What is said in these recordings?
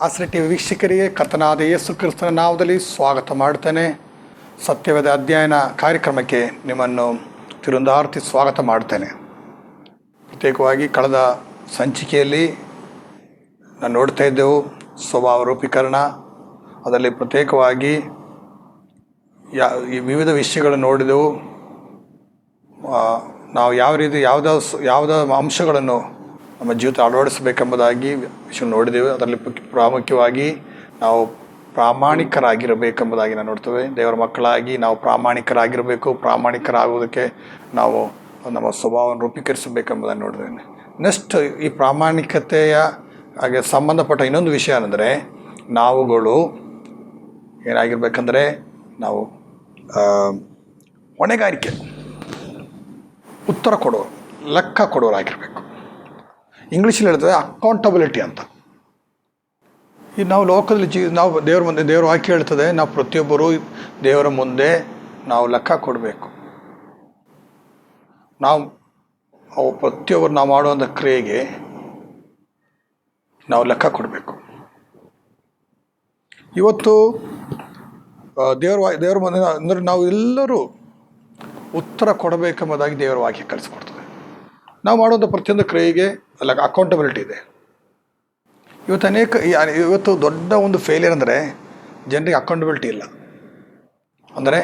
ಆಸರೆ ಟಿ ವೀಕ್ಷಕರಿಗೆ ಕರ್ತನಾದ ಯೇಸು ಕ್ರಿಸ್ತನ ನಾಮದಲ್ಲಿ ಸ್ವಾಗತ ಮಾಡ್ತೇನೆ ಸತ್ಯವೇದ ಅಧ್ಯಯನ ಕಾರ್ಯಕ್ರಮಕ್ಕೆ ನಿಮ್ಮನ್ನು ತಿರುಂದಾರ್ತಿ ಸ್ವಾಗತ ಮಾಡ್ತೇನೆ ಪ್ರತ್ಯೇಕವಾಗಿ ಕಳೆದ ಸಂಚಿಕೆಯಲ್ಲಿ ನಾನು ನೋಡ್ತಾ ಇದ್ದೆವು ಸ್ವಭಾವ ರೂಪೀಕರಣ ಅದರಲ್ಲಿ ಪ್ರತ್ಯೇಕವಾಗಿ ಯಾ ಈ ವಿವಿಧ ವಿಷಯಗಳನ್ನು ನೋಡಿದೆವು. ನಾವು ಯಾವ ರೀತಿ ಯಾವುದೋ ಯಾವುದೋ ಅಂಶಗಳನ್ನು ನಮ್ಮ ಜೀವಿತ ಅಳವಡಿಸಬೇಕೆಂಬುದಾಗಿ ವಿಷಯ ನೋಡಿದ್ದೇವೆ. ಅದರಲ್ಲಿ ಪ್ರಾಮುಖ್ಯವಾಗಿ ನಾವು ಪ್ರಾಮಾಣಿಕರಾಗಿರಬೇಕೆಂಬುದಾಗಿ ನಾವು ನೋಡ್ತೇವೆ. ದೇವರ ಮಕ್ಕಳಾಗಿ ನಾವು ಪ್ರಾಮಾಣಿಕರಾಗಿರಬೇಕು. ಪ್ರಾಮಾಣಿಕರಾಗುವುದಕ್ಕೆ ನಾವು ನಮ್ಮ ಸ್ವಭಾವವನ್ನು ರೂಪೀಕರಿಸಬೇಕೆಂಬುದಾಗಿ ನೋಡಿದ್ದೇನೆ. ನೆಕ್ಸ್ಟ್ ಈ ಪ್ರಾಮಾಣಿಕತೆಯ ಹಾಗೆ ಸಂಬಂಧಪಟ್ಟ ಇನ್ನೊಂದು ವಿಷಯ ಅಂದರೆ ನಾವುಗಳು ಏನಾಗಿರ್ಬೇಕಂದ್ರೆ, ನಾವು ಹೊಣೆಗಾರಿಕೆ, ಉತ್ತರ ಕೊಡೋರು, ಲೆಕ್ಕ ಕೊಡೋರಾಗಿರಬೇಕು. ಇಂಗ್ಲೀಷಲ್ಲಿ ಹೇಳ್ತದೆ ಅಕೌಂಟಬಿಲಿಟಿ ಅಂತ. ಈ ನಾವು ಲೋಕದಲ್ಲಿ ಜೀ, ನಾವು ದೇವ್ರ ಮುಂದೆ, ದೇವರು ವಾಕ್ಯ ಹೇಳ್ತದೆ, ನಾವು ಪ್ರತಿಯೊಬ್ಬರು ದೇವರ ಮುಂದೆ ನಾವು ಲೆಕ್ಕ ಕೊಡಬೇಕು. ನಾವು, ಅವು ಪ್ರತಿಯೊಬ್ಬರು ನಾವು ಮಾಡುವಂಥ ಕ್ರಿಯೆಗೆ ನಾವು ಲೆಕ್ಕ ಕೊಡಬೇಕು. ಇವತ್ತು ದೇವ್ರ ದೇವ್ರ ಮುಂದೆ ಅಂದರೆ ನಾವು ಎಲ್ಲರೂ ಉತ್ತರ ಕೊಡಬೇಕೆಂಬುದಾಗಿ ದೇವರ ವಾಕ್ಯ ಕಲಿಸ್ಕೊಡ್ತದೆ. ನಾವು ಮಾಡುವಂಥ ಪ್ರತಿಯೊಂದು ಕ್ರಿಯೆಗೆ ಅಲ್ಲ ಅಕೌಂಟಬಿಲಿಟಿ ಇದೆ. ಇವತ್ತು ಅನೇಕ ಇವತ್ತು ದೊಡ್ಡ ಒಂದು ಫೇಲಿಯರ್ ಅಂದರೆ ಜನರಿಗೆ ಅಕೌಂಟಬಿಲಿಟಿ ಇಲ್ಲ. ಅಂದರೆ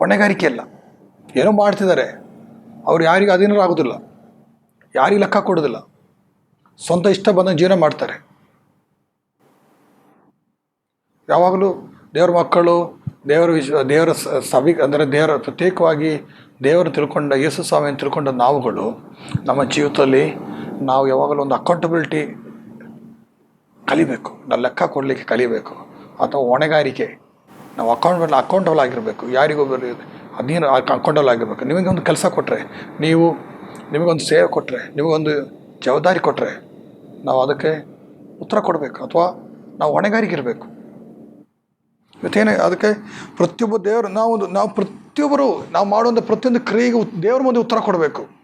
ಹೊಣೆಗಾರಿಕೆ ಇಲ್ಲ. ಏನೋ ಮಾಡ್ತಿದ್ದಾರೆ. ಅವ್ರು ಯಾರಿಗೂ ಅಧೀನರಾಗೋದಿಲ್ಲ ಯಾರಿಗೂ ಲೆಕ್ಕ ಕೊಡೋದಿಲ್ಲ. ಸ್ವಂತ ಇಷ್ಟ ಬಂದ ಜೀವನ ಮಾಡ್ತಾರೆ. ಯಾವಾಗಲೂ ದೇವರ ಮಕ್ಕಳು, ದೇವರ ವಿಶ್ವ ದೇವರ ಸವಿ ಅಂದರೆ ದೇವರ ಪ್ರತ್ಯೇಕವಾಗಿ ದೇವರು ತಿಳ್ಕೊಂಡ, ಯೇಸು ಸ್ವಾಮಿಯನ್ನು ತಿಳ್ಕೊಂಡ ನಾವುಗಳು, ನಮ್ಮ ಜೀವಿತದಲ್ಲಿ ನಾವು ಯಾವಾಗಲೂ ಒಂದು ಅಕೌಂಟಬಿಲಿಟಿ ಕಲಿಬೇಕು. ನಾವು ಲೆಕ್ಕ ಕೊಡಲಿಕ್ಕೆ ಕಲಿಬೇಕು. ಅಥವಾ ಹೊಣೆಗಾರಿಕೆ. ನಾವು ಅಕೌಂಟಬಲ್ ಅಕೌಂಟಬಲ್ ಆಗಿರಬೇಕು. ಯಾರಿಗೊಬ್ಬರು ಅಧೀನ ಅಕೌಂಟಬಲ್ ಆಗಿರಬೇಕು. ನಿಮಗೆ ಒಂದು ಕೆಲಸ ಕೊಟ್ಟರೆ ನೀವು ನಿಮಗೊಂದು ಸೇವೆ ಕೊಟ್ಟರೆ ನಿಮಗೊಂದು ಜವಾಬ್ದಾರಿ ಕೊಟ್ಟರೆ ನಾವು ಅದಕ್ಕೆ ಉತ್ತರ ಕೊಡಬೇಕು. ಅಥವಾ ನಾವು ಹೊಣೆಗಾರಿಕೆ ಇರಬೇಕು. ಇವತ್ತೇನೆ ಅದಕ್ಕೆ ಪ್ರತಿಯೊಬ್ಬ ದೇವರು ನಾವು ಒಂದು- ನಾವು ಪ್ರತಿಯೊಬ್ಬರು ನಾವು ಮಾಡುವಂಥ ಪ್ರತಿಯೊಂದು ಕ್ರಿಯೆಗೆ ದೇವ್ರ ಮುಂದೆ ಉತ್ತರ ಕೊಡಬೇಕು.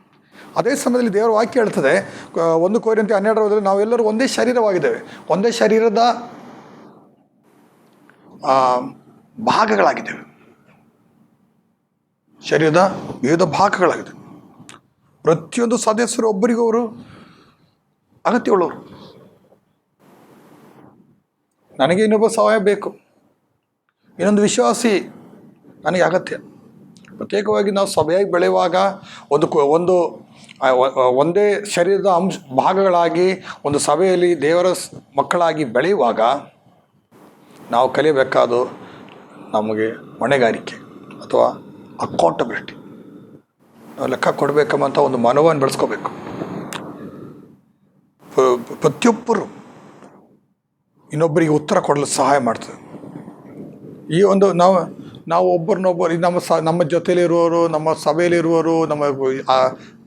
ಅದೇ ಸಮಯದಲ್ಲಿ ದೇವರ ವಾಕ್ಯ ಹೇಳ್ತದೆ ಒಂದು ಹನ್ನೆರಡು ಹನ್ನೆರಡರಲ್ಲಿ ನಾವೆಲ್ಲರೂ ಒಂದೇ ಶರೀರವಾಗಿದ್ದೇವೆ. ಒಂದೇ ಶರೀರದ ಭಾಗಗಳಾಗಿದ್ದೇವೆ. ಶರೀರದ ವಿವಿಧ ಭಾಗಗಳಾಗಿದೆ ಪ್ರತಿಯೊಂದು ಸದಸ್ಯರು ಒಬ್ಬರಿಗೊಬ್ಬರು ಅಗತ್ಯವುಳ್ಳವರು. ನನಗೆ ಇನ್ನೊಬ್ಬ ಸಹಾಯ ಬೇಕು. ಇನ್ನೊಂದು ವಿಶ್ವಾಸಿ ನನಗೆ ಅಗತ್ಯ. ಪ್ರತ್ಯೇಕವಾಗಿ ನಾವು ಸಭೆಯಾಗಿ ಬೆಳೆಯುವಾಗ ಒಂದು ಒಂದು ಒಂದೇ ಶರೀರದ ಅಂಶ, ಭಾಗಗಳಾಗಿ ಒಂದು ಸಭೆಯಲ್ಲಿ ದೇವರ ಮಕ್ಕಳಾಗಿ ಬೆಳೆಯುವಾಗ ನಾವು ಕಲಿಯಬೇಕಾದು ನಮಗೆ ಹೊಣೆಗಾರಿಕೆ ಅಥವಾ ಅಕೌಂಟಬಿಲಿಟಿ ನಾವು ಲೆಕ್ಕ ಕೊಡಬೇಕಂಬಂಥ ಒಂದು ಮನೋವನ್ನು ಬೆಳೆಸ್ಕೋಬೇಕು. ಪ್ರತಿಯೊಬ್ಬರು ಇನ್ನೊಬ್ಬರಿಗೆ ಉತ್ತರ ಕೊಡಲು ಸಹಾಯ ಮಾಡ್ತದೆ. ಈ ಒಂದು ನಾವು ನಾವು ಒಬ್ಬರನ್ನೊಬ್ಬರು ನಮ್ಮ ಸ, ನಮ್ಮ ಜೊತೆಲಿರುವವರು, ನಮ್ಮ ಸಭೆಯಲ್ಲಿರುವವರು, ನಮ್ಮ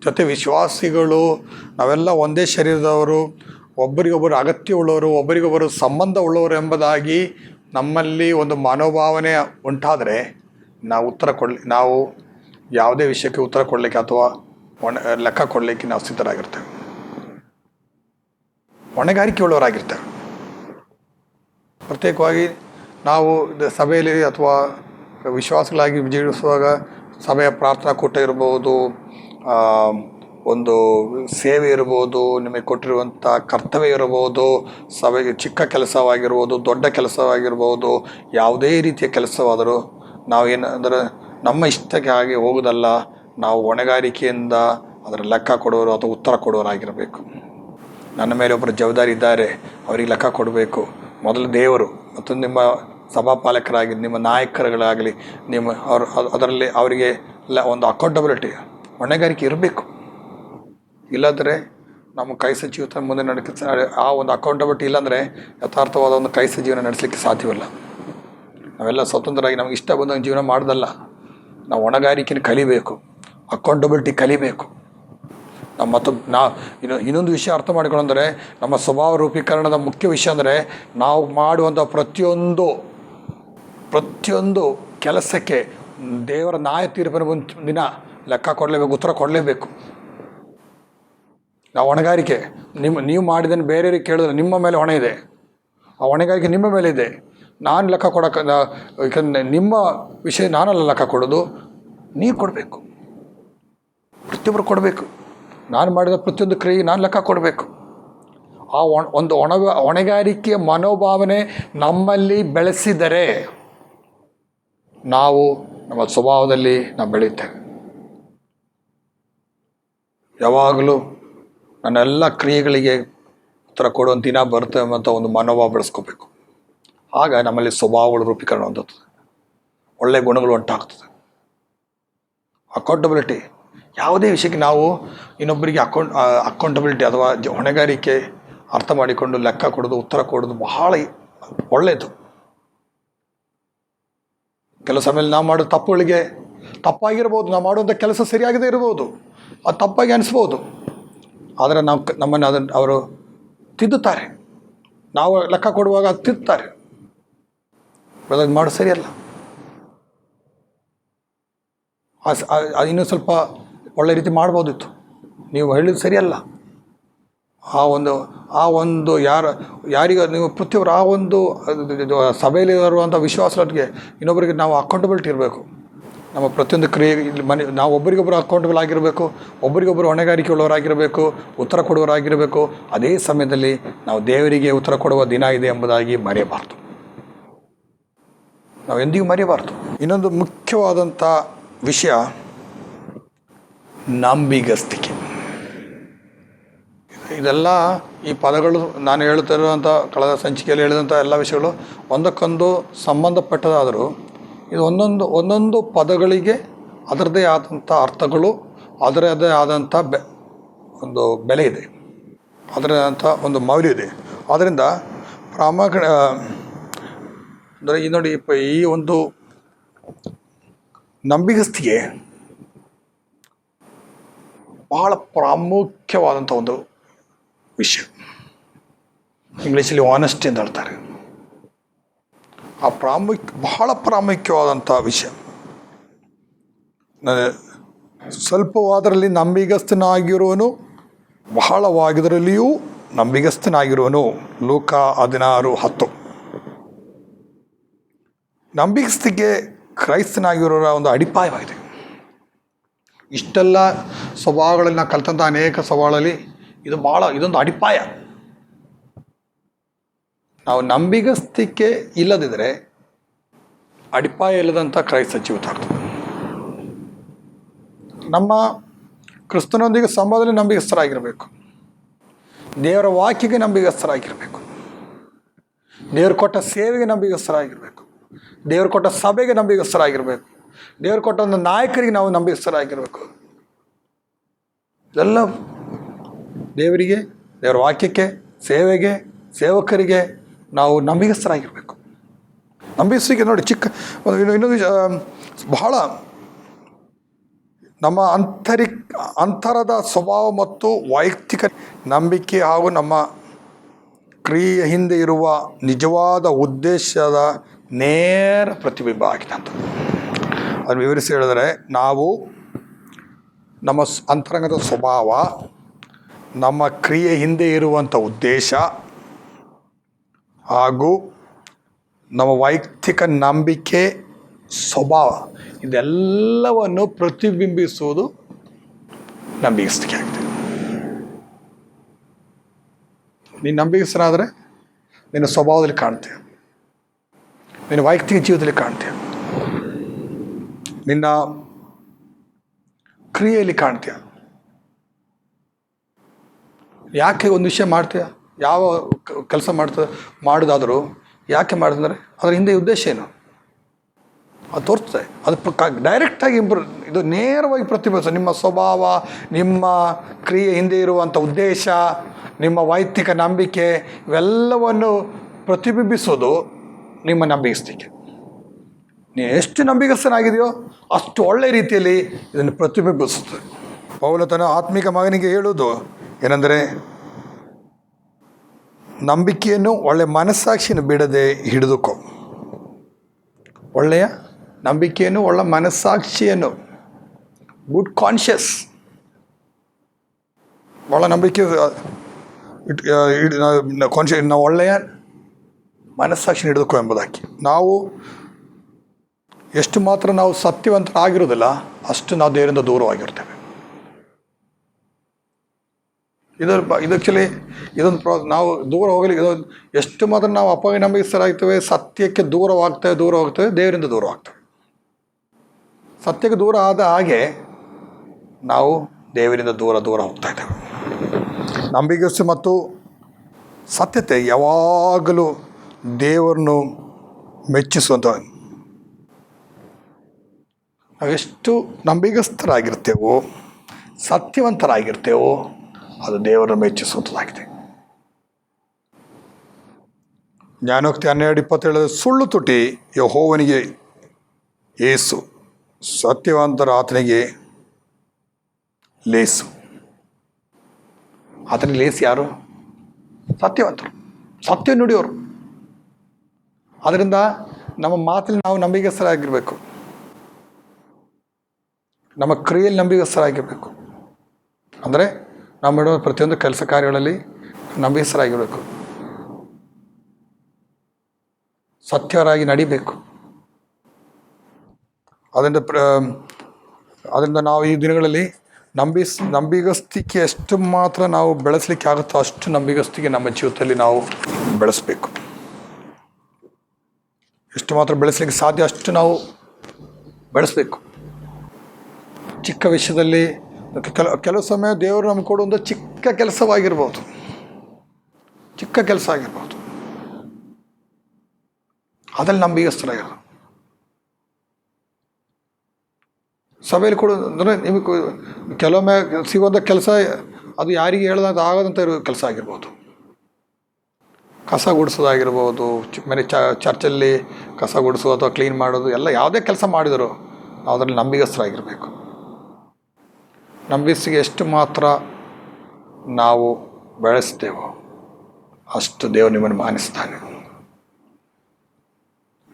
ಜೊತೆ ವಿಶ್ವಾಸಿಗಳು, ನಾವೆಲ್ಲ ಒಂದೇ ಶರೀರದವರು, ಒಬ್ಬರಿಗೊಬ್ಬರು ಅಗತ್ಯ ಉಳ್ಳವರು ಒಬ್ಬರಿಗೊಬ್ಬರು ಸಂಬಂಧ ಉಳ್ಳವರು ಎಂಬುದಾಗಿ ನಮ್ಮಲ್ಲಿ ಒಂದು ಮನೋಭಾವನೆ ಉಂಟಾದರೆ ನಾವು ಉತ್ತರ ಕೊಡ್ಲಿ, ನಾವು ಯಾವುದೇ ವಿಷಯಕ್ಕೆ ಉತ್ತರ ಕೊಡಲಿಕ್ಕೆ ಅಥವಾ ಒಣ ಲೆಕ್ಕ ಕೊಡಲಿಕ್ಕೆ ನಾವು ಸಿದ್ಧರಾಗಿರ್ತೇವೆ. ಹೊಣೆಗಾರಿಕೆ ಉಳ್ಳವರಾಗಿರ್ತೇವೆ ಪ್ರತ್ಯೇಕವಾಗಿ ನಾವು ಸಭೆಯಲ್ಲಿ ಅಥವಾ ವಿಶ್ವಾಸಗಳಾಗಿ ಜೀವಿಸುವಾಗ ಸಭೆಯ ಪ್ರಾರ್ಥನಾ ಕೂಟ ಇರ್ಬೋದು ಒಂದು ಸೇವೆ ಇರ್ಬೋದು, ನಿಮಗೆ ಕೊಟ್ಟಿರುವಂಥ ಕರ್ತವ್ಯ ಇರ್ಬೋದು, ಸಭೆಗೆ ಚಿಕ್ಕ ಕೆಲಸವಾಗಿರ್ಬೋದು, ದೊಡ್ಡ ಕೆಲಸವಾಗಿರ್ಬೋದು, ಯಾವುದೇ ರೀತಿಯ ಕೆಲಸವಾದರೂ ನಾವು ಏನಂದ್ರೆ ನಮ್ಮ ಇಷ್ಟಕ್ಕೆ ಹಾಗೆ ಹೋಗೋದಲ್ಲ ನಾವು ಹೊಣೆಗಾರಿಕೆಯಿಂದ ಅದರ ಲೆಕ್ಕ ಕೊಡೋರು ಅಥವಾ ಉತ್ತರ ಕೊಡೋರಾಗಿರಬೇಕು. ನನ್ನ ಮೇಲೆ ಒಬ್ಬರು ಜವಾಬ್ದಾರಿ ಇದ್ದಾರೆ, ಅವರಿಗೆ ಲೆಕ್ಕ ಕೊಡಬೇಕು. ಮೊದಲು ದೇವರು ಮತ್ತು ನಿಮ್ಮ ಸಭಾಪಾಲಕರಾಗಿ, ನಿಮ್ಮ ನಾಯಕರುಗಳಾಗಲಿ, ನಿಮ್ಮ ಅವರು ಅದ್- ಅದರಲ್ಲಿ ಅವರಿಗೆ ಲ, ಒಂದು ಅಕೌಂಟಬಿಲಿಟಿ ಹೊಣೆಗಾರಿಕೆ ಇರಬೇಕು. ಇಲ್ಲಾಂದರೆ ನಮ್ಮ ಕೈಸ ಜೀವಿತ ಮುಂದೆ ನಡಕ ಆ ಒಂದು ಅಕೌಂಟಬಿಲಿಟಿ ಇಲ್ಲಾಂದರೆ ಯಥಾರ್ಥವಾದ ಒಂದು ಕೈಸ ಜೀವನ ನಡೆಸಲಿಕ್ಕೆ ಸಾಧ್ಯವಿಲ್ಲ. ನಾವೆಲ್ಲ ಸ್ವತಂತ್ರರಾಗಿ ನಮ್ಗೆ ಇಷ್ಟ ಬಂದಂಗೆ ಜೀವನ ಮಾಡೋದಲ್ಲ. ನಾವು ಹೊಣೆಗಾರಿಕೆನ ಕಲಿಬೇಕು ಅಕೌಂಟಬಿಲಿಟಿ ಕಲಿಬೇಕು. ನಮ್ಮ ಮತ್ತು ನಾ, ಇನ್ನು, ಇನ್ನೊಂದು ವಿಷಯ ಅರ್ಥ ಮಾಡಿಕೊಂಡ್ರೆ ನಮ್ಮ ಸ್ವಭಾವ ರೂಪೀಕರಣದ ಮುಖ್ಯ ವಿಷಯ ಅಂದರೆ, ನಾವು ಮಾಡುವಂಥ ಪ್ರತಿಯೊಂದು ಪ್ರತಿಯೊಂದು ಕೆಲಸಕ್ಕೆ ದೇವರ ನ್ಯಾಯ ತೀರ್ಪಿನ ಮುಂಚ ದಿನ ಲೆಕ್ಕ ಕೊಡಲೇಬೇಕು, ಉತ್ತರ ಕೊಡಲೇಬೇಕು. ನಾವು ಹೊಣೆಗಾರಿಕೆ ನಿಮ್ಮ ನೀವು ಮಾಡಿದ್ದನ್ನು ಬೇರೆಯವ್ರಿಗೆ ಕೇಳಿದ್ರೆ ನಿಮ್ಮ ಮೇಲೆ ಹೊಣೆ ಇದೆ. ಆ ಹೊಣೆಗಾರಿಕೆ ನಿಮ್ಮ ಮೇಲೆ ಇದೆ. ನಾನು ಲೆಕ್ಕ ಕೊಡೋಕೆ ನಿಮ್ಮ ವಿಷಯ ನಾನಲ್ಲ ಲೆಕ್ಕ ಕೊಡೋದು, ನೀವು ಕೊಡಬೇಕು. ಪ್ರತಿಯೊಬ್ಬರು ಕೊಡಬೇಕು. ನಾನು ಮಾಡಿದ ಪ್ರತಿಯೊಂದು ಕ್ರಿಯೆ ನಾನು ಲೆಕ್ಕ ಕೊಡಬೇಕು. ಆ ಒಣ, ಒಂದು ಒಣ, ಹೊಣೆಗಾರಿಕೆಯ ಮನೋಭಾವನೆ ನಮ್ಮಲ್ಲಿ ಬೆಳೆಸಿದರೆ ನಾವು ನಮ್ಮ ಸ್ವಭಾವದಲ್ಲಿ ನಾವು ಬೆಳೀತೇವೆ ಯಾವಾಗಲೂ ನನ್ನೆಲ್ಲ ಕ್ರಿಯೆಗಳಿಗೆ ಉತ್ತರ ಕೊಡುವಂಥ ದಿನ ಬರುತ್ತೆ ಅಂತ ಒಂದು ಮನೋಭಾವ ಬೆಳೆಸ್ಕೋಬೇಕು. ಆಗ ನಮ್ಮಲ್ಲಿ ಸ್ವಭಾವಗಳು ರೂಪೀಕರಣ ಹೊಂದುತ್ತದೆ. ಒಳ್ಳೆಯ ಗುಣಗಳು ಉಂಟಾಗ್ತದೆ. ಅಕೌಂಟಬಿಲಿಟಿ ಯಾವುದೇ ವಿಷಯಕ್ಕೆ ನಾವು ಇನ್ನೊಬ್ಬರಿಗೆ ಅಕೌಂಟ್ ಅಕೌಂಟಬಿಲಿಟಿ ಅಥವಾ ಹೊಣೆಗಾರಿಕೆ ಅರ್ಥ ಮಾಡಿಕೊಂಡು ಲೆಕ್ಕ ಕೊಡೋದು, ಉತ್ತರ ಕೊಡೋದು ಬಹಳ ಒಳ್ಳೆಯದು. ಕೆಲವು ಸಮಯದಲ್ಲಿ ನಾವು ಮಾಡೋ ತಪ್ಪುಗಳಿಗೆ ತಪ್ಪಾಗಿರ್ಬೋದು, ನಾವು ಮಾಡುವಂಥ ಕೆಲಸ ಸರಿಯಾಗದೆ ಇರ್ಬೋದು, ಅದು ತಪ್ಪಾಗಿ ಅನಿಸ್ಬೋದು. ಆದರೆ ನಾವು ನಮ್ಮನ್ನು ಅದನ್ನು ಅವರು ತಿದ್ದುತ್ತಾರೆ. ನಾವು ಲೆಕ್ಕ ಕೊಡುವಾಗ ಅದು ತಿದ್ದುತ್ತಾರೆ. ಅದು ಮಾಡೋದು ಸರಿಯಲ್ಲ. ಇನ್ನೂ ಸ್ವಲ್ಪ ಒಳ್ಳೆ ರೀತಿ ಮಾಡ್ಬೋದಿತ್ತು. ನೀವು ಹೇಳಿದ್ದು ಸರಿಯಲ್ಲ. ಆ ಒಂದು ಆ ಒಂದು ಯಾರ, ಯಾರಿಗ ನೀವು ಪ್ರತಿಯೊಬ್ಬರು ಆ ಒಂದು, ಸಭೆಯಲ್ಲಿ ಇರುವಂಥ ವಿಶ್ವಾಸಕ್ಕೆ ಇನ್ನೊಬ್ಬರಿಗೆ ನಾವು ಅಕೌಂಟಬಿಲಿಟಿ ಇರಬೇಕು. ನಮ್ಮ ಪ್ರತಿಯೊಂದು ಕ್ರಿಯೆ, ಇಲ್ಲಿ ಮನೆ, ನಾವು ಒಬ್ಬರಿಗೊಬ್ಬರು ಅಕೌಂಟಬಲ್ ಆಗಿರಬೇಕು ಒಬ್ಬರಿಗೊಬ್ಬರು ಹೊಣೆಗಾರಿಕೆ ಉಳ್ಳವರಾಗಿರಬೇಕು ಉತ್ತರ ಕೊಡುವವರಾಗಿರಬೇಕು, ಅದೇ ಸಮಯದಲ್ಲಿ ನಾವು ದೇವರಿಗೆ ಉತ್ತರ ಕೊಡುವ ದಿನ ಇದೆ ಎಂಬುದಾಗಿ ಮರೆಯಬಾರ್ದು. ನಾವು ಎಂದಿಗೂ ಮರೆಯಬಾರ್ದು. ಇನ್ನೊಂದು ಮುಖ್ಯವಾದಂಥ ವಿಷಯ ನಂಬಿಗಸ್ತಿಕೆ. ಇದೆಲ್ಲ ಈ ಪದಗಳು ನಾನು ಹೇಳ್ತಿರುವಂಥ ಕಳೆದ ಸಂಚಿಕೆಯಲ್ಲಿ ಹೇಳಿದಂಥ ಎಲ್ಲ ವಿಷಯಗಳು ಒಂದಕ್ಕೊಂದು ಸಂಬಂಧಪಟ್ಟದಾದರೂ ಇದು ಒಂದೊಂದು ಒಂದೊಂದು ಪದಗಳಿಗೆ ಅದರದ್ದೇ ಆದಂಥ ಅರ್ಥಗಳು ಅದರದೇ ಆದಂಥ ಬೆ, ಒಂದು ಬೆಲೆ ಇದೆ. ಅದರದೇ ಆದಂಥ ಒಂದು ಮೌಲ್ಯ ಇದೆ. ಆದ್ದರಿಂದ ಪ್ರಾಮಾಣಿಕ ಅಂದರೆ ಈ ನೋಡಿ, ಈ ಒಂದು ನಂಬಿಗಸ್ತಿಗೆ ಬಹಳ ಪ್ರಾಮುಖ್ಯವಾದಂಥ ಒಂದು ವಿಷಯ. ಇಂಗ್ಲೀಷಲ್ಲಿ ಆನೆಸ್ಟಿ ಅಂತ ಹೇಳ್ತಾರೆ. ಆ ಪ್ರಾಮುಖ್ಯ, ಬಹಳ ಪ್ರಾಮುಖ್ಯವಾದಂಥ ವಿಷಯ. ಸ್ವಲ್ಪವಾದರಲ್ಲಿ ನಂಬಿಗಸ್ತನಾಗಿರುವನು, ಬಹಳವಾಗಿದರಲ್ಲಿಯೂ ನಂಬಿಗಸ್ತನಾಗಿರುವನು. ಲೋಕ ಹದಿನಾರು ಹತ್ತು. ನಂಬಿಗಸ್ತಿಗೆ ಕ್ರೈಸ್ತನಾಗಿರೋರ ಒಂದು ಅಡಿಪಾಯವಾಗಿದೆ. ಇಷ್ಟೆಲ್ಲ ಸ್ವಭಾವಗಳಲ್ಲಿ ನಾವು ಕಲ್ತಂಥ ಅನೇಕ ಸ್ವಭಾವಗಳಲ್ಲಿ ಇದು ಭಾಳ ಇದೊಂದು ಅಡಿಪಾಯ. ನಾವು ನಂಬಿಗಸ್ತಿಕೆ ಇಲ್ಲದಿದ್ದರೆ ಅಡಿಪಾಯ ಇಲ್ಲದಂಥ ಕ್ರೈಸ್ತ ಜೀವಿತ ಆಗ್ತದೆ. ನಮ್ಮ ಕ್ರಿಸ್ತನೊಂದಿಗೆ ಸಂಬಂಧದಲ್ಲಿ ನಂಬಿಗಸ್ತರಾಗಿರಬೇಕು ದೇವರ ವಾಕ್ಯಕ್ಕೆ ನಂಬಿಗಸ್ತರಾಗಿರಬೇಕು ದೇವರು ಕೊಟ್ಟ ಸೇವೆಗೆ ನಂಬಿಗಸ್ತರಾಗಿರಬೇಕು ದೇವರು ಕೊಟ್ಟ ಸಭೆಗೆ ನಂಬಿಗಸ್ತರಾಗಿರಬೇಕು ದೇವರು ಕೊಟ್ಟ ಒಂದು ನಾಯಕರಿಗೆ ನಾವು ನಂಬಿಗಸ್ತರಾಗಿರಬೇಕು ಇದೆಲ್ಲ ದೇವರಿಗೆ, ದೇವರ ವಾಕ್ಯಕ್ಕೆ, ಸೇವೆಗೆ, ಸೇವಕರಿಗೆ ನಾವು ನಂಬಿಗಸ್ತರಾಗಿರಬೇಕು ನಂಬಿಸಿಗೆ ನೋಡಿ ಚಿಕ್ಕ ಇನ್ನೊಂದು ಬಹಳ ನಮ್ಮ ಅಂತರಿಕ್, ಅಂತರದ ಸ್ವಭಾವ ಮತ್ತು ವೈಯಕ್ತಿಕ ನಂಬಿಕೆ ಹಾಗೂ ನಮ್ಮ ಕ್ರಿಯೆಯ ಹಿಂದೆ ಇರುವ ನಿಜವಾದ ಉದ್ದೇಶದ ನೇರ ಪ್ರತಿಬಿಂಬ ಆಗಿದೆ ಅಂತ ಅದನ್ನು ವಿವರಿಸಿ ಹೇಳಿದರೆ, ನಾವು ನಮ್ಮ ಅಂತರಂಗದ ಸ್ವಭಾವ, ನಮ್ಮ ಕ್ರಿಯೆ ಹಿಂದೆ ಇರುವಂಥ ಉದ್ದೇಶ, ಹಾಗೂ ನಮ್ಮ ವೈಯಕ್ತಿಕ ನಂಬಿಕೆ ಸ್ವಭಾವ, ಇದೆಲ್ಲವನ್ನು ಪ್ರತಿಬಿಂಬಿಸುವುದು ನಂಬಿಗಸ್ತಿಕೆ ಆಗಿದೆ. ನೀನು ನಂಬಿಗಸ್ತನಾದರೆ ನಿನ್ನ ಸ್ವಭಾವದಲ್ಲಿ ಕಾಣ್ತೀಯ. ನಿನ್ನ ವೈಯಕ್ತಿಕ ಜೀವಿತದಲ್ಲಿ ಕಾಣ್ತೀಯ. ನಿನ್ನ ಕ್ರಿಯೆಯಲ್ಲಿ ಕಾಣ್ತೀಯ? ಯಾಕೆ ಒಂದು ವಿಷಯ ಮಾಡ್ತೀಯ? ಯಾವ ಕೆಲಸ ಮಾಡ್ತ, ಮಾಡೋದಾದರೂ ಯಾಕೆ ಮಾಡಿದ್ರೆ ಅದರ ಹಿಂದೆ ಉದ್ದೇಶ ಏನು? ಅದು ತೋರಿಸ್ತದೆ ಅದು ಡೈರೆಕ್ಟಾಗಿ ಇಂಪ್ರೂ ಇದು ನೇರವಾಗಿ ಪ್ರತಿಬಿಂಬಿಸ್ತದೆ ನಿಮ್ಮ ಸ್ವಭಾವ, ನಿಮ್ಮ ಕ್ರಿಯೆ ಹಿಂದೆ ಇರುವಂಥ ಉದ್ದೇಶ, ನಿಮ್ಮ ವೈಯಕ್ತಿಕ ನಂಬಿಕೆ ಇವೆಲ್ಲವನ್ನು ಪ್ರತಿಬಿಂಬಿಸೋದು ನಿಮ್ಮ ನಂಬಿಗಸ್ತಿಕೆ. ನೀನು ಎಷ್ಟು ನಂಬಿಗಸ್ತನಾಗಿದೆಯೋ ಅಷ್ಟು ಒಳ್ಳೆಯ ರೀತಿಯಲ್ಲಿ ಇದನ್ನು ಪ್ರತಿಬಿಂಬಿಸುತ್ತದೆ ಪೌಲ ತನ್ನ ಆತ್ಮಿಕ ಮಗನಿಗೆ ಹೇಳುವುದು ಏನೆಂದರೆ ನಂಬಿಕೆಯನ್ನು ಒಳ್ಳೆಯ ಮನಸ್ಸಾಕ್ಷಿನ ಬಿಡದೆ ಹಿಡಿದುಕೋ ಒಳ್ಳೆಯ ನಂಬಿಕೆಯನ್ನು ಒಳ್ಳೆ ಮನಸ್ಸಾಕ್ಷಿಯನ್ನು ಗುಡ್ ಕಾನ್ಷಿಯಸ್ ಭಾಳ ನಂಬಿಕೆ ಕಾನ್ಷಿಯಸ್ ನಾವು ಒಳ್ಳೆಯ ಮನಸ್ಸಾಕ್ಷಿ ಹಿಡಿದುಕೋ ಎಂಬುದಾಗಿ ನಾವು ಎಷ್ಟು ಮಾತ್ರ ನಾವು ಸತ್ಯವಂತರಾಗಿರೋದಿಲ್ಲ ಅಷ್ಟು ನಾವು ದೇವರಿಂದ ದೂರವಾಗಿರ್ತೇವೆ. ಇದರ ಇದು ಆ್ಯಕ್ಚುಲಿ ಇದೊಂದು ಪ್ರಾ ನಾವು ದೂರ ಹೋಗಲಿ ಇದೊಂದು ಎಷ್ಟು ಮಾತ್ರ ನಾವು ಅಪನಂಬಿಕಸ್ಥರಾಗ್ತೇವೆ ಸತ್ಯಕ್ಕೆ ದೂರವಾಗ್ತೇವೆ ದೂರ ಹೋಗ್ತೇವೆ ದೇವರಿಂದ ದೂರವಾಗ್ತೇವೆ. ಸತ್ಯಕ್ಕೆ ದೂರ ಆದ ಹಾಗೆ ನಾವು ದೇವರಿಂದ ದೂರ ದೂರ ಹೋಗ್ತಾ ಇದ್ದೇವೆ. ನಂಬಿಗಸ್ತು ಮತ್ತು ಸತ್ಯತೆ ಯಾವಾಗಲೂ ದೇವರನ್ನು ಮೆಚ್ಚಿಸುವಂಥ ನಾವೆಷ್ಟು ನಂಬಿಗಸ್ಥರಾಗಿರ್ತೇವೋ, ಸತ್ಯವಂತರಾಗಿರ್ತೇವೋ, ಅದು ದೇವರನ್ನು ಮೆಚ್ಚಿಸುವಂಥದ್ದಾಗಿದೆ. ಜ್ಞಾನೋಕ್ತಿ ಹನ್ನೆರಡು ಇಪ್ಪತ್ತೇಳು ಸುಳ್ಳು ತುಟಿ ಯಹೋವನಿಗೆ, ಏಸು ಸತ್ಯವಂತರ ಆತನಿಗೆ ಲೇಸು. ಆತನಿಗೆ ಲೇಸು ಯಾರು? ಸತ್ಯವಂತರು. ಸತ್ಯ ನುಡಿಯೋರು. ಅದರಿಂದ ನಮ್ಮ ಮಾತಲ್ಲಿ ನಾವು ನಂಬಿಗಸ್ಥರಾಗಿರಬೇಕು. ನಮ್ಮ ಕ್ರಿಯೆಯಲ್ಲಿ ನಂಬಿಗಸ್ತರಾಗಿರಬೇಕು. ಅಂದರೆ ನಾವು ಮಾಡುವ ಪ್ರತಿಯೊಂದು ಕೆಲಸ ಕಾರ್ಯಗಳಲ್ಲಿ ನಂಬಿಗಸ್ಥರಾಗಿರಬೇಕು ಸತ್ಯರಾಗಿ ನಡಿಬೇಕು. ಅದರಿಂದ ಪ್ರ, ಅದರಿಂದ ನಾವು ಈ ದಿನಗಳಲ್ಲಿ ನಂಬಿಸ್, ನಂಬಿಗಸ್ತಿಕೆ ಎಷ್ಟು ಮಾತ್ರ ನಾವು ಬೆಳೆಸಲಿಕ್ಕೆ ಆಗುತ್ತೋ ಅಷ್ಟು ನಂಬಿಗಸ್ತಿಕೆ ನಮ್ಮ ಜೀವಿತದಲ್ಲಿ ನಾವು ಬೆಳೆಸಬೇಕು. ಎಷ್ಟು ಮಾತ್ರ ಬೆಳೆಸಲಿಕ್ಕೆ ಸಾಧ್ಯ ಅಷ್ಟು ನಾವು ಬೆಳೆಸಬೇಕು. ಚಿಕ್ಕ ವಿಷಯದಲ್ಲಿ ಕೆಲ, ಕೆಲವು ಸಮಯ ದೇವರು ನಮ್ಗೆ ಕೊಡುವಂಥ ಚಿಕ್ಕ ಕೆಲಸವಾಗಿರ್ಬೋದು. ಚಿಕ್ಕ ಕೆಲಸ ಆಗಿರ್ಬೋದು. ಅದ್ರಲ್ಲಿ ನಂಬಿಗಸ್ತರಾಗಿರೋದು ಸಭೆಯಲ್ಲಿ ಕೊಡೋ ಅಂದರೆ ನಿಮಗೆ ಕೆಲವೊಮ್ಮೆ ಸಿಗುವಂಥ ಕೆಲಸ ಅದು ಯಾರಿಗೆ ಹೇಳ್ದಂತ ಆಗದಂಥ ಇರೋ ಕೆಲಸ ಆಗಿರ್ಬೋದು. ಕಸ ಗುಡಿಸೋದಾಗಿರ್ಬೋದು ಮನೆ ಚರ್ಚಲ್ಲಿ ಕಸ ಗುಡಿಸೋದು ಅಥವಾ ಕ್ಲೀನ್ ಮಾಡೋದು ಎಲ್ಲ ಯಾವುದೇ ಕೆಲಸ ಮಾಡಿದರೂ ಅದರಲ್ಲಿ ಅದರಲ್ಲಿ ನಂಬಿಗಸ್ತರಾಗಿರಬೇಕು. ನಂಬಿಸಿಗೆ ಎಷ್ಟು ಮಾತ್ರ ನಾವು ಬೆಳೆಸ್ತೇವೋ ಅಷ್ಟು ದೇವರು ನಿಮ್ಮನ್ನು ಮಾನಿಸ್ತಾನೆ.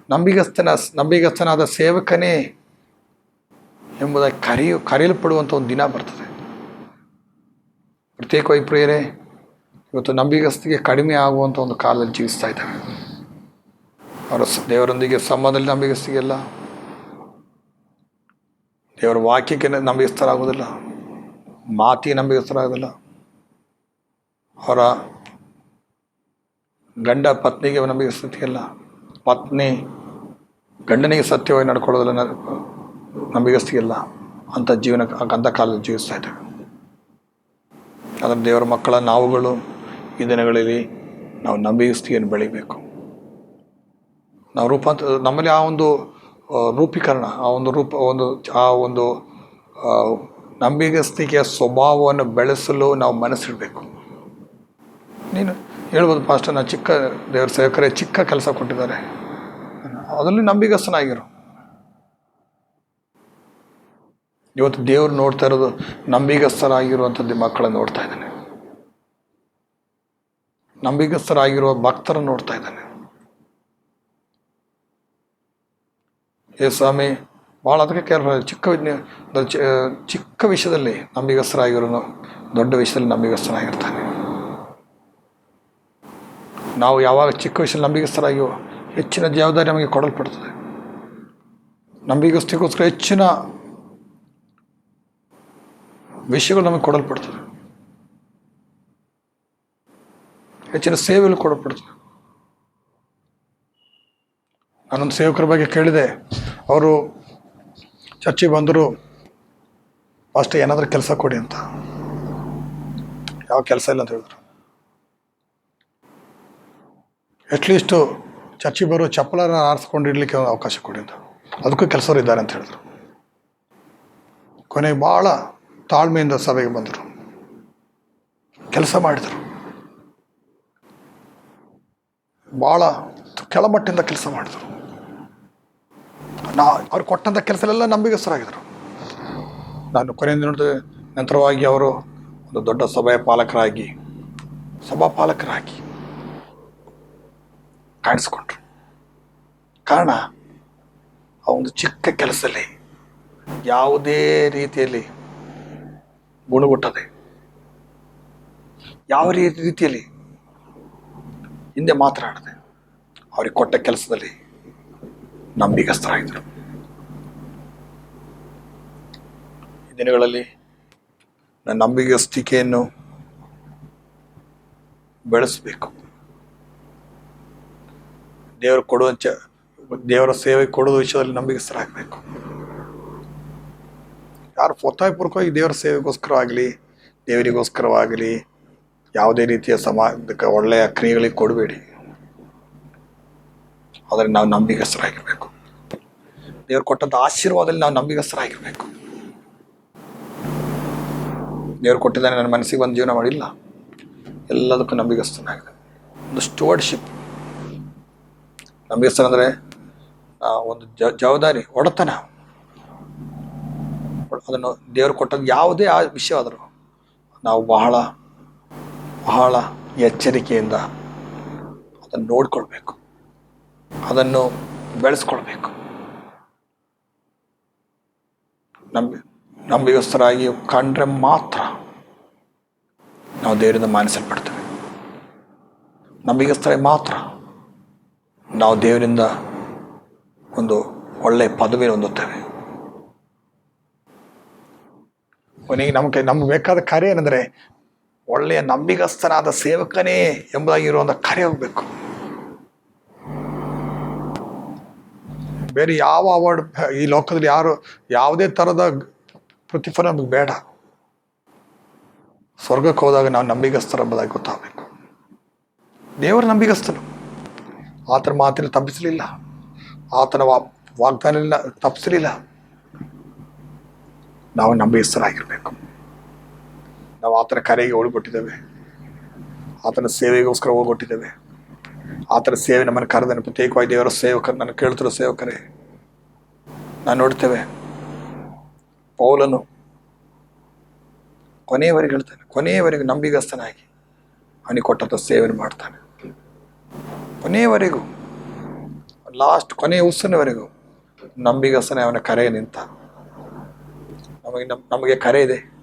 ನಂಬಿಗಸ್ತನ, ನಂಬಿಗಸ್ತನಾದ ಸೇವಕನೇ ಎಂಬುದಾಗಿ ಕರೆಯು ಕರೆಯಲ್ಪಡುವಂಥ ಒಂದು ದಿನ ಬರ್ತದೆ. ಪ್ರತ್ಯೇಕವಾಗಿ ಪ್ರಿಯರೇ, ಇವತ್ತು ನಂಬಿಗಸ್ತಿಗೆ ಕಡಿಮೆ ಆಗುವಂಥ ಒಂದು ಕಾಲದಲ್ಲಿ ಜೀವಿಸ್ತಾ ಇದ್ದಾರೆ ಅವರ ದೇವರೊಂದಿಗೆ ಸಂಬಂಧದಲ್ಲಿ ನಂಬಿಗಸ್ತಿಗೆಲ್ಲ, ದೇವರ ವಾಕ್ಯಕ್ಕೆ ನಂಬಿಗಸ್ತರಾಗೋದಿಲ್ಲ ಮಾತಿಗೆ ಆಗಲ್ಲ ಅವರ ಗಂಡ ಪತ್ನಿಗೆ ನಂಬಿಗಸ್ತಿಗೆಲ್ಲ ಪತ್ನಿ ಗಂಡನಿಗೆ ಸತ್ಯವಾಗಿ ನಡ್ಕೊಳ್ಳೋದಿಲ್ಲ ನ- ಇಲ್ಲ. ಅಂಥ ಜೀವನ ಅಂಥ ಕಾಲದಲ್ಲಿ ಜೀವಿಸ್ತಾ ಇದ್ದೇವೆ. ಅದರ ದೇವರ ಮಕ್ಕಳ ನಾವುಗಳು ಈ ದಿನಗಳಲ್ಲಿ ನಾವು ನಂಬಿಗಸ್ತಿಯನ್ನು ಬೆಳಿಬೇಕು. ನಾವು ರೂಪಾಂತರ ನಮ್ಮಲ್ಲಿ ಆ ಒಂದು ರೂಪೀಕರಣ, ಆ ಒಂದು ರೂಪ ಒಂದು, ಆ ಒಂದು ನಂಬಿಗಸ್ತಿಕೆಯ ಸ್ವಭಾವವನ್ನು ಬೆಳೆಸಲು ನಾವು ಮನಸ್ಸಿಡಬೇಕು. ನೀನು ಹೇಳ್ಬೋದು, ಪಾಸ್ಟರ್ ನಾನು ಚಿಕ್ಕ ದೇವರ ಸೇವಕರೇ, ಚಿಕ್ಕ ಕೆಲಸ ಕೊಟ್ಟಿದ್ದಾರೆ. ಅದರಲ್ಲಿ ನಂಬಿಗಸ್ತನಾಗಿರು. ಇವತ್ತು ದೇವರು ನೋಡ್ತಾ ಇರೋದು ನಂಬಿಗಸ್ತರಾಗಿರುವಂಥದ್ದು ಮಕ್ಕಳನ್ನು ನೋಡ್ತಾ ಇದ್ದಾನೆ. ನಂಬಿಗಸ್ತರಾಗಿರುವ ಭಕ್ತರನ್ನು ನೋಡ್ತಾ ಇದ್ದಾನೆ. ಏ ಸ್ವಾಮಿ ಭಾಳ ಅದಕ್ಕೆ ಕೇರ್ ಚಿಕ್ಕ ಚಿಕ್ಕ ವಿಷಯದಲ್ಲಿ ನಂಬಿಗಸ್ತರಾಗಿರೋನು ದೊಡ್ಡ ವಿಷಯದಲ್ಲಿ ನಂಬಿಗಸ್ತನಾಗಿರ್ತಾನೆ. ನಾವು ಯಾವಾಗ ಚಿಕ್ಕ ವಿಷಯದಲ್ಲಿ ನಂಬಿಗಸ್ತರಾಗಿಯೋ ಹೆಚ್ಚಿನ ಜವಾಬ್ದಾರಿ ನಮಗೆ ಕೊಡಲ್ಪಡ್ತದೆ. ನಂಬಿಗಸ್ತಿಗೋಸ್ಕರ ಹೆಚ್ಚಿನ ವಿಷಯಗಳು ನಮಗೆ ಕೊಡಲ್ಪಡ್ತದೆ. ಹೆಚ್ಚಿನ ಸೇವೆಗಳು ಕೊಡಲ್ಪಡ್ತದೆ. ನಾನೊಂದು ಸೇವಕರ ಬಗ್ಗೆ ಕೇಳಿದೆ. ಅವರು ಚರ್ಚಿಗೆ ಬಂದರು ಫಸ್ಟ್ ಏನಾದರೂ ಕೆಲಸ ಕೊಡಿ ಅಂತ. ಯಾವ ಕೆಲಸ ಇಲ್ಲ ಅಂತ ಹೇಳಿದ್ರು. ಅಟ್ಲೀಸ್ಟು ಚರ್ಚಿಗೆ ಬರೋ ಚಪ್ಪಲನ ಆರಿಸ್ಕೊಂಡಿಡ್ಲಿಕ್ಕೆ ಒಂದು ಅವಕಾಶ ಕೊಡಿ ಅಂತ. ಅದಕ್ಕೂ ಕೆಲಸವ್ರು ಇದ್ದಾರೆ ಅಂತ ಹೇಳಿದ್ರು. ಕೊನೆಗೆ ಭಾಳ ತಾಳ್ಮೆಯಿಂದ ಸಭೆಗೆ ಬಂದರು. ಕೆಲಸ ಮಾಡಿದರು. ಭಾಳ ಕೆಳಮಟ್ಟದಿಂದ ಕೆಲಸ ಮಾಡಿದರು. ನಾ ಅವ್ರು ಕೊಟ್ಟಂಥ ಕೆಲಸಲೆಲ್ಲ ನಂಬಿಗಸ್ತರಾಗಿದ್ದರು ನಾನು ಕೊನೆಯಿಂದ ನೋಡಿದ ನಂತರವಾಗಿ ಅವರು ಒಂದು ದೊಡ್ಡ ಸಭೆಯ ಪಾಲಕರಾಗಿ ಸಭಾಪಾಲಕರಾಗಿ ಕಾಣಿಸ್ಕೊಂಡ್ರು. ಕಾರಣ, ಆ ಒಂದು ಚಿಕ್ಕ ಕೆಲಸದಲ್ಲಿ ಯಾವುದೇ ರೀತಿಯಲ್ಲಿ ಗುಣಗುಟ್ಟದೆ. ಯಾವ ರೀತಿ ರೀತಿಯಲ್ಲಿ ಹಿಂದೆ ಮಾತನಾಡದೆ ಅವ್ರಿಗೆ ಕೊಟ್ಟ ಕೆಲಸದಲ್ಲಿ ನಂಬಿಗಸ್ತರಾಗಿದ್ದರು. ಈ ದಿನಗಳಲ್ಲಿ ನನ್ನ ನಂಬಿಗಸ್ತಿಕೆಯನ್ನು ಬೆಳೆಸಬೇಕು. ದೇವರು ಕೊಡುವ ದೇವರ ಸೇವೆ ಕೊಡುವ ವಿಷಯದಲ್ಲಿ ನಂಬಿಗಸ್ತರಾಗಬೇಕು. ಯಾರು ಒತ್ತಾಯಪೂರ್ವಕವಾಗಿ ದೇವರ ಸೇವೆಗೋಸ್ಕರವಾಗಲಿ, ದೇವರಿಗೋಸ್ಕರವಾಗಲಿ ಯಾವುದೇ ರೀತಿಯ ಸಮಾಜಕ್ಕೆ ಒಳ್ಳೆಯ ಕ್ರಿಯೆಗಳಿಗೆ ಕೊಡಬೇಡಿ. ಆದರೆ ನಾವು ನಂಬಿಗಸ್ತರಾಗಿರಬೇಕು. ದೇವ್ರು ಕೊಟ್ಟಂಥ ಆಶೀರ್ವಾದದಲ್ಲಿ ನಾವು ನಂಬಿಗಸ್ತರಾಗಿರಬೇಕು. ದೇವ್ರು ಕೊಟ್ಟಿದ್ದಾನೆ ನನ್ನ ಮನಸ್ಸಿಗೆ ಒಂದು ಜೀವನ ಮಾಡಿಲ್ಲ. ಎಲ್ಲದಕ್ಕೂ ನಂಬಿಗಸ್ತನಾಗಿದೆ. ಒಂದು ಸ್ಟುವರ್ಡ್ಶಿಪ್ ನಂಬಿಗಸ್ತನ ಅಂದರೆ ಒಂದು ಜ, ಜವಾಬ್ದಾರಿ, ಒಡತನ. ಅದನ್ನು ದೇವರು ಕೊಟ್ಟದ್ದು ಯಾವುದೇ ಆ ವಿಷಯವಾದರೂ ನಾವು ಬಹಳ ಬಹಳ ಎಚ್ಚರಿಕೆಯಿಂದ ಅದನ್ನು ನೋಡ್ಕೊಳ್ಬೇಕು. ಅದನ್ನು ಬೆಳೆಸ್ಕೊಳ್ಬೇಕು. ನಂಬಿ ನಂಬಿಗಸ್ತರಾಗಿ ಕಂಡ್ರೆ ಮಾತ್ರ ನಾವು ದೇವರಿಂದ ಮಾನಿಸಲ್ಪಡ್ತೇವೆ. ನಂಬಿಗಸ್ತರಾಗಿ ಮಾತ್ರ ನಾವು ದೇವರಿಂದ ಒಂದು ಒಳ್ಳೆಯ ಪದವಿ ಹೊಂದುತ್ತೇವೆ. ಕೊನೆಗೆ ನಮಗೆ ನಮ್ಗೆ ಬೇಕಾದ ಕರೆ ಏನಂದರೆ ಒಳ್ಳೆಯ ನಂಬಿಗಸ್ತನಾದ ಸೇವಕನೇ ಎಂಬುದಾಗಿರುವಂಥ ಕರೆ ಹೋಗಬೇಕು ಬೇರೆ ಯಾವ ಅವಾರ್ಡ್ ಈ ಲೋಕದಲ್ಲಿ ಯಾರು ಯಾವುದೇ ಥರದ ಪ್ರತಿಫಲ ನಮಗೆ ಬೇಡ. ಸ್ವರ್ಗಕ್ಕೆ ಹೋದಾಗ ನಾವು ನಂಬಿಗಸ್ತರ ಎಂಬುದಾಗಿ ಗೊತ್ತಾಗಬೇಕು. ದೇವರ ನಂಬಿಗಸ್ತನು ಆತನ ಮಾತಿನ ತಪ್ಪಿಸಲಿಲ್ಲ. ಆತನ ವಾ ವಾಗ್ದಾನ ತಪ್ಪಿಸಲಿಲ್ಲ. ನಾವು ನಂಬಿಗಸ್ತರಾಗಿರಬೇಕು ನಾವು ಆತನ ಕರೆಗೆ ಒಳಗೊಟ್ಟಿದ್ದೇವೆ. ಆತನ ಸೇವೆಗೋಸ್ಕರ ಹೋಗೊಟ್ಟಿದ್ದೇವೆ ಆತನ ಸೇವೆ ನಮ್ಮನ್ನು ಕರೆದನು. ಪ್ರತ್ಯೇಕವಾಗಿ ದೇವರ ಸೇವಕರು ನಾನು ಕೇಳ್ತಿರೋ ಸೇವಕರೇ, ನಾನು ನೋಡ್ತೇವೆ. ಪೌಲನು ಕೊನೆಯವರೆಗೆ ಹೇಳ್ತಾನೆ, ಕೊನೆಯವರೆಗೂ ನಂಬಿಗಸ್ತನಾಗಿ ಅವನಿಗೆ ಕೊಟ್ಟಂಥ ಸೇವೆಯನ್ನು ಮಾಡ್ತಾನೆ. ಕೊನೆಯವರೆಗೂ ಲಾಸ್ಟ್ ಕೊನೆಯ ಉಸಿರಿನವರೆಗೂ ನಂಬಿಗಸ್ತನೇ ಅವನ ಕರೆ ನಿಂತ. ನಮಗೆ ನಮ್- ನಮಗೆ ಕರೆ ಇದೆ.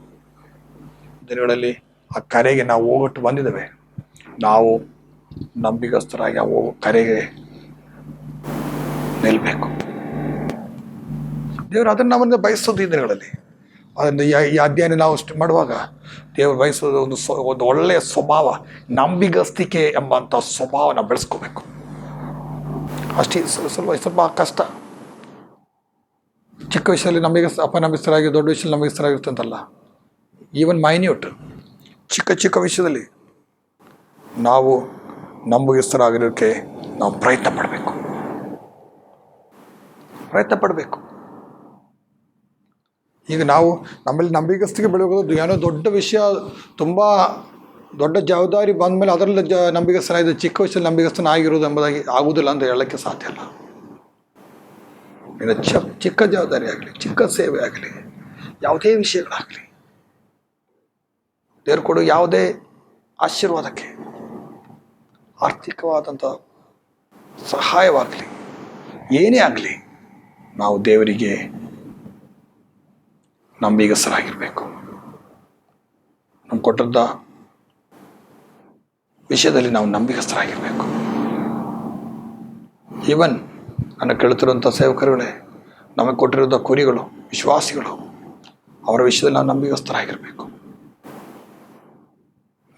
ದಿನಗಳಲ್ಲಿ ಆ ಕರೆಗೆ ನಾವು ಹೋಗಟ್ಟು ಬಂದಿದ್ದೇವೆ. ನಾವು ನಂಬಿಗಸ್ತರಾಗಿ ಅವು ಕರೆಗೆ ನಿಲ್ಲಬೇಕು ದೇವರು ಅದನ್ನು ನಮ್ಮನ್ನು ಬಯಸೋದು ದಿನಗಳಲ್ಲಿ. ಅದನ್ನು ಈ- ಅಧ್ಯಯನ ನಾವು ಅಷ್ಟು ಮಾಡುವಾಗ ದೇವರು ಬಯಸೋದು ಒಂದು ಒಂದು ಒಳ್ಳೆಯ ಸ್ವಭಾವ, ನಂಬಿಗಸ್ತಿಕೆ ಎಂಬಂಥ ಸ್ವಭಾವನ ಬೆಳೆಸ್ಕೋಬೇಕು. ಅಷ್ಟೇ ಸ್ವ- ಸ್ವಲ್ಪ ಸ್ವಲ್ಪ ಕಷ್ಟ. ಚಿಕ್ಕ ವಿಷಯದಲ್ಲಿ ನಮಗೆ ಅಪನಂಬಿಸ್ತರಾಗಿ, ದೊಡ್ಡ ವಿಷಯದಲ್ಲಿ ನಂಬಿಗಸ್ತರಾಗಿರ್ತಂತಲ್ಲ ಈವನ್ ಮೈನ್ಯೂಟ್ ಚಿಕ್ಕ ಚಿಕ್ಕ ವಿಷಯದಲ್ಲಿ ನಾವು ನಂಬಿಗಸ್ತರಾಗಿರೋಕ್ಕೆ ನಾವು ಪ್ರಯತ್ನ ಪಡಬೇಕು. ಪ್ರಯತ್ನ ಪಡಬೇಕು. ಈಗ ನಾವು ನಮ್ಮಲ್ಲಿ ನಂಬಿಗಸ್ತಿಗೆ ಬೆಳೆಯೋದು ಏನೋ ದೊಡ್ಡ ವಿಷಯ, ತುಂಬ ದೊಡ್ಡ ಜವಾಬ್ದಾರಿ ಬಂದ ಮೇಲೆ ಅದರಲ್ಲಿ ಜ ಇದು ಚಿಕ್ಕ ವಯಸ್ಸಲ್ಲಿ ನಂಬಿಗಸ್ತನ ಆಗಿರೋದು ಎಂಬುದಾಗಿ ಆಗುವುದಿಲ್ಲ ಅಂತ ಹೇಳೋಕ್ಕೆ ಸಾಧ್ಯ ಇಲ್ಲ ಇನ್ನು ಚ ಚಿಕ್ಕ ಜವಾಬ್ದಾರಿ ಆಗಲಿ, ಚಿಕ್ಕ ಸೇವೆ ಆಗಲಿ, ಯಾವುದೇ ವಿಷಯಗಳಾಗಲಿ, ದೇವ್ರು ಕೊಡು ಯಾವುದೇ ಆಶೀರ್ವಾದಕ್ಕೆ ಆರ್ಥಿಕವಾದಂಥ ಸಹಾಯವಾಗಲಿ, ಏನೇ ಆಗಲಿ, ನಾವು ದೇವರಿಗೆ ನಂಬಿಗಸರಾಗಿರಬೇಕು ನಮ್ಮ ಕೊಟ್ಟದ್ದ ವಿಷಯದಲ್ಲಿ ನಾವು ನಂಬಿಗಸ್ತರಾಗಿರಬೇಕು. ಈವನ್ ನನ್ನ ಕೇಳುತ್ತಿರುವಂಥ ಸೇವಕರುಗಳೇ, ನಮಗೆ ಕೊಟ್ಟಿರುವಂಥ ಕುರಿಗಳು, ವಿಶ್ವಾಸಿಗಳು, ಅವರ ವಿಷಯದಲ್ಲಿ ನಾವು ನಂಬಿಗಸ್ತರಾಗಿರಬೇಕು.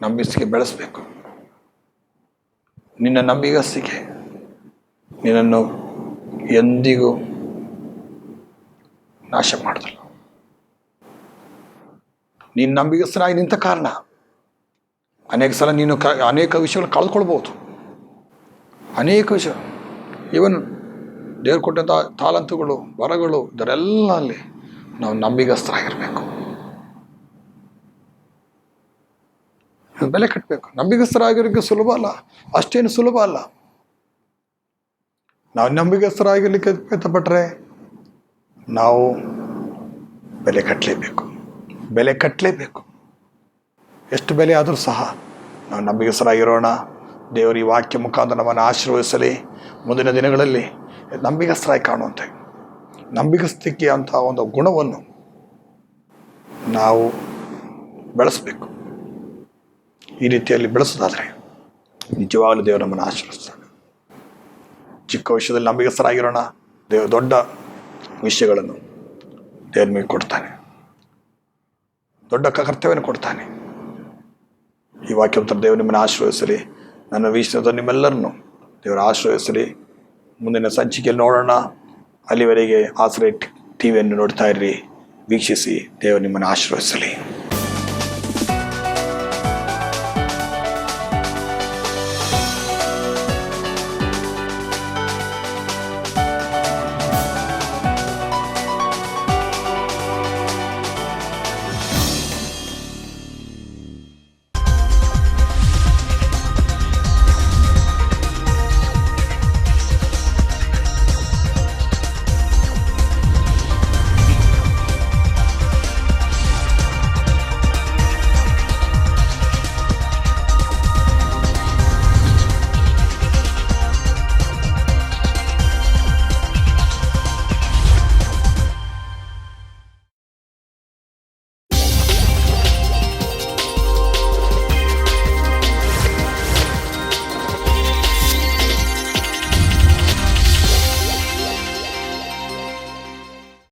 ನಂಬಿಸಿಕೆ ಬೆಳೆಸಬೇಕು. ನಿನ್ನ ನಂಬಿಗಸ್ತಿಗೆ ನಿನ್ನನ್ನು ಎಂದಿಗೂ ನಾಶ ಮಾಡೋದಿಲ್ಲ ನೀನು ನಂಬಿಗಸ್ತನಾಗಿ ನಿಂತ ಕಾರಣ ಅನೇಕ ಸಲ ನೀನು ಕ, ಅನೇಕ ವಿಷಯಗಳು ಕಳ್ಕೊಳ್ಬೋದು. ಅನೇಕ ವಿಷಯ ಇವನ್ ದೇವ್ರು ಕೊಟ್ಟಂಥ ತಾಲಂತುಗಳು ವರಗಳು, ಇದರೆಲ್ಲ ಅಲ್ಲಿ ನಾವು ನಂಬಿಗಸ್ತರಾಗಿರಬೇಕು. ಬೆಲೆ ಕಟ್ಟಬೇಕು ನಂಬಿಗಸ್ತರಾಗಿರೋಕ್ಕೆ ಸುಲಭ ಅಲ್ಲ. ಅಷ್ಟೇನು ಸುಲಭ ಅಲ್ಲ. ನಾವು ನಂಬಿಗಸ್ತರಾಗಿರ್ಲಿಕ್ಕೆ ಪ್ರಯತ್ನಪಟ್ಟರೆ ನಾವು ಬೆಲೆ ಕಟ್ಟಲೇಬೇಕು ಬೆಲೆ ಕಟ್ಟಲೇಬೇಕು ಎಷ್ಟು ಬೆಲೆ ಆದರೂ ಸಹ ನಾವು ನಂಬಿಗಸ್ತರಾಗಿರೋಣ ದೇವರ ಈ ವಾಕ್ಯ ಮುಖಾಂತರ ನಮ್ಮನ್ನು ಆಶೀರ್ವದಿಸಲಿ. ಮುಂದಿನ ದಿನಗಳಲ್ಲಿ ನಂಬಿಗಸ್ತರಾಗಿ ಕಾಣುವಂತೆ. ನಂಬಿಗಸ್ತಿಕೆ ಅಂತ ಒಂದು ಗುಣವನ್ನು ನಾವು ಬೆಳೆಸಬೇಕು. ಈ ರೀತಿಯಲ್ಲಿ ಬೆಳೆಸೋದಾದರೆ ನಿಜವಾಗಲೂ ದೇವರು ನಮ್ಮನ್ನು ಆಶೀರ್ವದಿಸ್ತಾನೆ. ಚಿಕ್ಕ ವಿಷಯದಲ್ಲಿ ನಂಬಿಕಸ್ಥರಾಗಿರೋಣ ದೇವ ದೊಡ್ಡ ವಿಷಯಗಳನ್ನು ದೇವ್ರ ಮೇಲೆ ಕೊಡ್ತಾನೆ. ದೊಡ್ಡ ಕರ್ತವ್ಯವನ್ನು ಕೊಡ್ತಾನೆ. ಈ ವಾಕ್ಯ ಉತ್ತರ ದೇವರು ನಿಮ್ಮನ್ನು ಆಶ್ರಯಿಸಲಿ ನನ್ನ ವಿಷಯದ ನಿಮ್ಮೆಲ್ಲರನ್ನು ದೇವರ ಆಶ್ರಯಿಸಲಿ ಮುಂದಿನ ಸಂಚಿಕೆಯಲ್ಲಿ ನೋಡೋಣ. ಅಲ್ಲಿವರೆಗೆ ಆಶ್ರಯ ಟಿ ವಿಯನ್ನು ನೋಡ್ತಾ ಇರ್ರಿ. ವೀಕ್ಷಿಸಿ ದೇವರು ನಿಮ್ಮನ್ನು ಆಶ್ರಯಿಸಲಿ